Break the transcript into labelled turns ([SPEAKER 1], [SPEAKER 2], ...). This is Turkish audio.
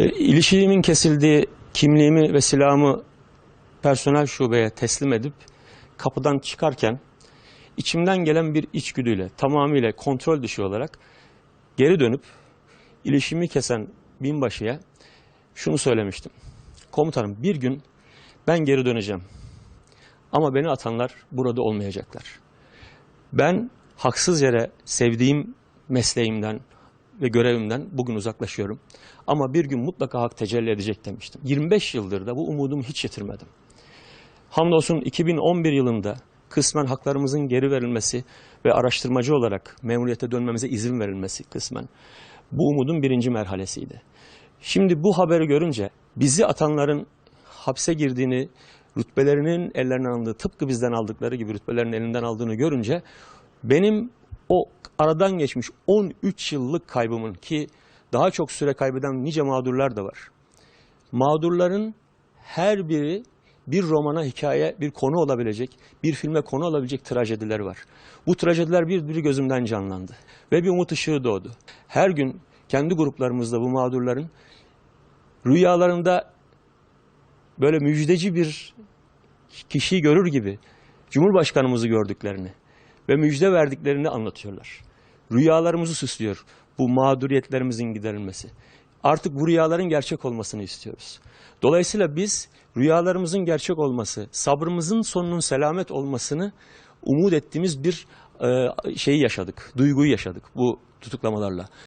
[SPEAKER 1] E, İlişiğimin kesildiği kimliğimi ve silahımı personel şubeye teslim edip kapıdan çıkarken içimden gelen bir içgüdüyle tamamıyla kontrol dışı olarak geri dönüp ilişimi kesen binbaşıya şunu söylemiştim. Komutanım bir gün ben geri döneceğim. Ama beni atanlar burada olmayacaklar. Ben haksız yere sevdiğim mesleğimden ve görevimden bugün uzaklaşıyorum. Ama bir gün mutlaka hak tecelli edecek demiştim. 25 yıldır da bu umudumu hiç yitirmedim. Hamdolsun 2011 yılında kısmen haklarımızın geri verilmesi ve araştırmacı olarak memuriyete dönmemize izin verilmesi kısmen bu umudun birinci merhalesiydi. Şimdi bu haberi görünce bizi atanların hapse girdiğini, rütbelerinin ellerinden alındığı, tıpkı bizden aldıkları gibi rütbelerinin elinden aldığını görünce benim aradan geçmiş 13 yıllık kaybımın ki daha çok süre kaybeden nice mağdurlar da var. Mağdurların her biri bir romana, hikaye, bir konu olabilecek, bir filme konu olabilecek trajediler var. Bu trajediler birbiri gözümden canlandı ve bir umut ışığı doğdu. Her gün kendi gruplarımızda bu mağdurların rüyalarında böyle müjdeci bir kişiyi görür gibi Cumhurbaşkanımızı gördüklerini ve müjde verdiklerini anlatıyorlar. Rüyalarımızı süslüyor bu mağduriyetlerimizin giderilmesi. Artık bu rüyaların gerçek olmasını istiyoruz. Dolayısıyla biz rüyalarımızın gerçek olması, sabrımızın sonunun selamet olmasını umut ettiğimiz bir e, şeyi yaşadık, duyguyu yaşadık bu tutuklamalarla.